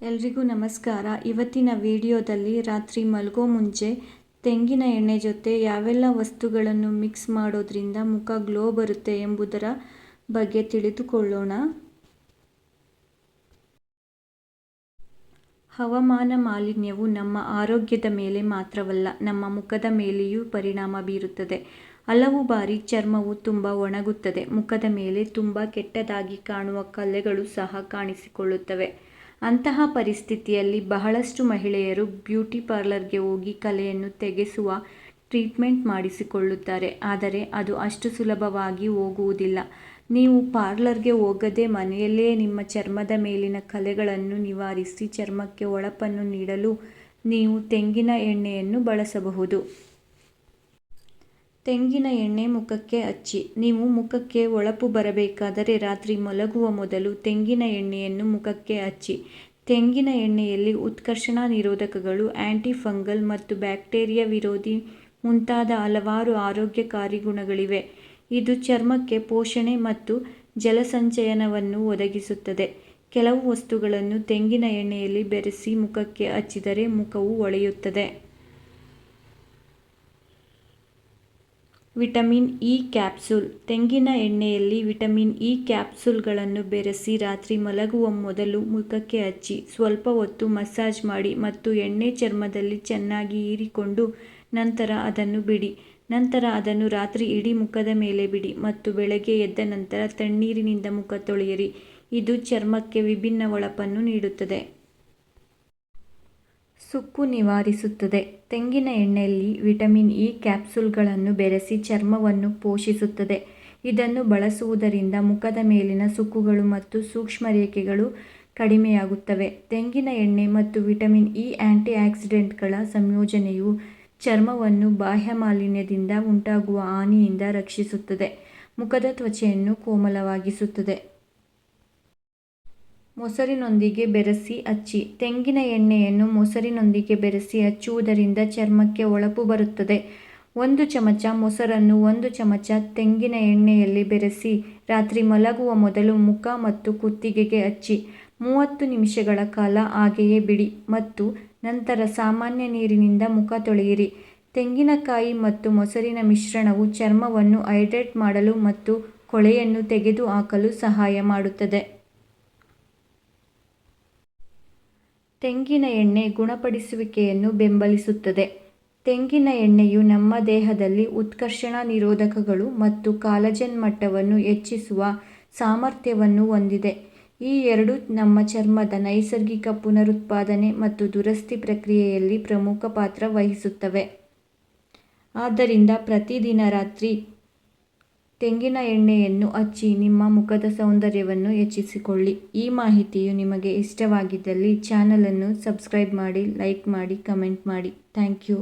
ಎಲ್ರಿಗೂ ನಮಸ್ಕಾರ. ಇವತ್ತಿನ ವಿಡಿಯೋದಲ್ಲಿ ರಾತ್ರಿ ಮಲಗೋ ಮುಂಚೆ ತೆಂಗಿನ ಎಣ್ಣೆ ಜೊತೆ ಯಾವೆಲ್ಲ ವಸ್ತುಗಳನ್ನು ಮಿಕ್ಸ್ ಮಾಡೋದ್ರಿಂದ ಮುಖ ಗ್ಲೋ ಬರುತ್ತೆ ಎಂಬುದರ ಬಗ್ಗೆ ತಿಳಿದುಕೊಳ್ಳೋಣ. ಹವಾಮಾನ ಮಾಲಿನ್ಯವು ನಮ್ಮ ಆರೋಗ್ಯದ ಮೇಲೆ ಮಾತ್ರವಲ್ಲ, ನಮ್ಮ ಮುಖದ ಮೇಲೆಯೂ ಪರಿಣಾಮ ಬೀರುತ್ತದೆ. ಹಲವು ಬಾರಿ ಚರ್ಮವು ತುಂಬ ಒಣಗುತ್ತದೆ, ಮುಖದ ಮೇಲೆ ತುಂಬ ಕೆಟ್ಟದಾಗಿ ಕಾಣುವ ಕಲೆಗಳು ಸಹ ಕಾಣಿಸಿಕೊಳ್ಳುತ್ತವೆ. ಅಂತಹ ಪರಿಸ್ಥಿತಿಯಲ್ಲಿ ಬಹಳಷ್ಟು ಮಹಿಳೆಯರು ಬ್ಯೂಟಿ ಪಾರ್ಲರ್ಗೆ ಹೋಗಿ ಕಲೆಯನ್ನು ತೆಗೆಸುವ ಟ್ರೀಟ್ಮೆಂಟ್ ಮಾಡಿಸಿಕೊಳ್ಳುತ್ತಾರೆ. ಆದರೆ ಅದು ಅಷ್ಟು ಸುಲಭವಾಗಿ ಹೋಗುವುದಿಲ್ಲ. ನೀವು ಪಾರ್ಲರ್ಗೆ ಹೋಗದೆ ಮನೆಯಲ್ಲೇ ನಿಮ್ಮ ಚರ್ಮದ ಮೇಲಿನ ಕಲೆಗಳನ್ನು ನಿವಾರಿಸಿ ಚರ್ಮಕ್ಕೆ ಹೊಳಪನ್ನು ನೀಡಲು ನೀವು ತೆಂಗಿನ ಎಣ್ಣೆಯನ್ನು ಬಳಸಬಹುದು. ತೆಂಗಿನ ಎಣ್ಣೆ ಮುಖಕ್ಕೆ ಹಚ್ಚಿ ನೀವು ಮುಖಕ್ಕೆ ಹೊಳಪು ಬರಬೇಕಾದರೆ ರಾತ್ರಿ ಮಲಗುವ ಮೊದಲು ತೆಂಗಿನ ಎಣ್ಣೆಯನ್ನು ಮುಖಕ್ಕೆ ಹಚ್ಚಿ ತೆಂಗಿನ ಎಣ್ಣೆಯಲ್ಲಿ ಉತ್ಕರ್ಷಣ ನಿರೋಧಕಗಳು ಆಂಟಿ ಫಂಗಲ್ ಮತ್ತು ಬ್ಯಾಕ್ಟೀರಿಯಾ ವಿರೋಧಿ ಮುಂತಾದ ಹಲವಾರು ಆರೋಗ್ಯಕಾರಿ ಗುಣಗಳಿವೆ. ಇದು ಚರ್ಮಕ್ಕೆ ಪೋಷಣೆ ಮತ್ತು ಜಲಸಂಚಯನವನ್ನು ಒದಗಿಸುತ್ತದೆ. ಕೆಲವು ವಸ್ತುಗಳನ್ನು ತೆಂಗಿನ ಎಣ್ಣೆಯಲ್ಲಿ ಬೆರೆಸಿ ಮುಖಕ್ಕೆ ಹಚ್ಚಿದರೆ ಮುಖವು ಹೊಳೆಯುತ್ತದೆ ವಿಟಮಿನ್ ಇ ಕ್ಯಾಪ್ಸೂಲ್. ತೆಂಗಿನ ಎಣ್ಣೆಯಲ್ಲಿ ವಿಟಮಿನ್ ಇ ಕ್ಯಾಪ್ಸೂಲ್ಗಳನ್ನು ಬೆರೆಸಿ ರಾತ್ರಿ ಮಲಗುವ ಮೊದಲು ಮುಖಕ್ಕೆ ಹಚ್ಚಿ, ಸ್ವಲ್ಪ ಹೊತ್ತು ಮಸಾಜ್ ಮಾಡಿ ಮತ್ತು ಎಣ್ಣೆ ಚರ್ಮದಲ್ಲಿ ಚೆನ್ನಾಗಿ ಹೀರಿಕೊಂಡು ನಂತರ ಅದನ್ನು ಬಿಡಿ. ನಂತರ ಅದನ್ನು ರಾತ್ರಿ ಇಡೀ ಮುಖದ ಮೇಲೆ ಬಿಡಿ ಮತ್ತು ಬೆಳಗ್ಗೆ ಎದ್ದ ನಂತರ ತಣ್ಣೀರಿನಿಂದ ಮುಖ ತೊಳೆಯಿರಿ. ಇದು ಚರ್ಮಕ್ಕೆ ವಿಭಿನ್ನ ಹೊಳಪನ್ನು ನೀಡುತ್ತದೆ. ಸುಕ್ಕು ನಿವಾರಿಸುತ್ತದೆ. ತೆಂಗಿನ ಎಣ್ಣೆಯಲ್ಲಿ ವಿಟಮಿನ್ ಇ ಕ್ಯಾಪ್ಸೂಲ್ಗಳನ್ನು ಬೆರೆಸಿ ಚರ್ಮವನ್ನು ಪೋಷಿಸುತ್ತದೆ. ಇದನ್ನು ಬಳಸುವುದರಿಂದ ಮುಖದ ಮೇಲಿನ ಸುಕ್ಕುಗಳು ಮತ್ತು ಸೂಕ್ಷ್ಮ ರೇಖೆಗಳು ಕಡಿಮೆಯಾಗುತ್ತವೆ. ತೆಂಗಿನ ಎಣ್ಣೆ ಮತ್ತು ವಿಟಮಿನ್ ಇ ಆ್ಯಂಟಿ ಆಕ್ಸಿಡೆಂಟ್ಗಳ ಸಂಯೋಜನೆಯು ಚರ್ಮವನ್ನು ಬಾಹ್ಯ ಮಾಲಿನ್ಯದಿಂದ ಉಂಟಾಗುವ ಹಾನಿಯಿಂದ ರಕ್ಷಿಸುತ್ತದೆ. ಮುಖದ ತ್ವಚೆಯನ್ನು ಕೋಮಲವಾಗಿಸುತ್ತದೆ. ಮೊಸರಿನೊಂದಿಗೆ ಬೆರೆಸಿ ಹಚ್ಚಿ ತೆಂಗಿನ ಎಣ್ಣೆಯನ್ನು ಮೊಸರಿನೊಂದಿಗೆ ಬೆರೆಸಿ ಹಚ್ಚುವುದರಿಂದ ಚರ್ಮಕ್ಕೆ ಹೊಳಪು ಬರುತ್ತದೆ. ಒಂದು ಚಮಚ ಮೊಸರನ್ನು ಒಂದು ಚಮಚ ತೆಂಗಿನ ಎಣ್ಣೆಯಲ್ಲಿ ಬೆರೆಸಿ ರಾತ್ರಿ ಮಲಗುವ ಮೊದಲು ಮುಖ ಮತ್ತು ಕುತ್ತಿಗೆಗೆ ಹಚ್ಚಿ ಮೂವತ್ತು ನಿಮಿಷಗಳ ಕಾಲ ಹಾಗೆಯೇ ಬಿಡಿ ಮತ್ತು ನಂತರ ಸಾಮಾನ್ಯ ನೀರಿನಿಂದ ಮುಖ ತೊಳೆಯಿರಿ. ತೆಂಗಿನಕಾಯಿ ಮತ್ತು ಮೊಸರಿನ ಮಿಶ್ರಣವು ಚರ್ಮವನ್ನು ಹೈಡ್ರೇಟ್ ಮಾಡಲು ಮತ್ತು ಕೊಳೆಯನ್ನು ತೆಗೆದುಹಾಕಲು ಸಹಾಯ ಮಾಡುತ್ತದೆ. ತೆಂಗಿನ ಎಣ್ಣೆ ಗುಣಪಡಿಸುವಿಕೆಯನ್ನು ಬೆಂಬಲಿಸುತ್ತದೆ. ತೆಂಗಿನ ಎಣ್ಣೆಯು ನಮ್ಮ ದೇಹದಲ್ಲಿ ಉತ್ಕರ್ಷಣ ನಿರೋಧಕಗಳು ಮತ್ತು ಕಾಲಜನ್ ಮಟ್ಟವನ್ನು ಹೆಚ್ಚಿಸುವ ಸಾಮರ್ಥ್ಯವನ್ನು ಹೊಂದಿದೆ. ಈ ಎರಡು ನಮ್ಮ ಚರ್ಮದ ನೈಸರ್ಗಿಕ ಪುನರುತ್ಪಾದನೆ ಮತ್ತು ದುರಸ್ತಿ ಪ್ರಕ್ರಿಯೆಯಲ್ಲಿ ಪ್ರಮುಖ ಪಾತ್ರ ವಹಿಸುತ್ತವೆ. ಆದ್ದರಿಂದ ಪ್ರತಿದಿನ ರಾತ್ರಿ ತೆಂಗಿನ ಎಣ್ಣೆಯನ್ನು ಹಚ್ಚಿ ನಿಮ್ಮ ಮುಖದ ಸೌಂದರ್ಯವನ್ನು ಹೆಚ್ಚಿಸಿಕೊಳ್ಳಿ. ಈ ಮಾಹಿತಿಯು ನಿಮಗೆ ಇಷ್ಟವಾಗಿದ್ದಲ್ಲಿ ಚಾನಲನ್ನು ಸಬ್ಸ್ಕ್ರೈಬ್ ಮಾಡಿ, ಲೈಕ್ ಮಾಡಿ, ಕಮೆಂಟ್ ಮಾಡಿ. Thank you.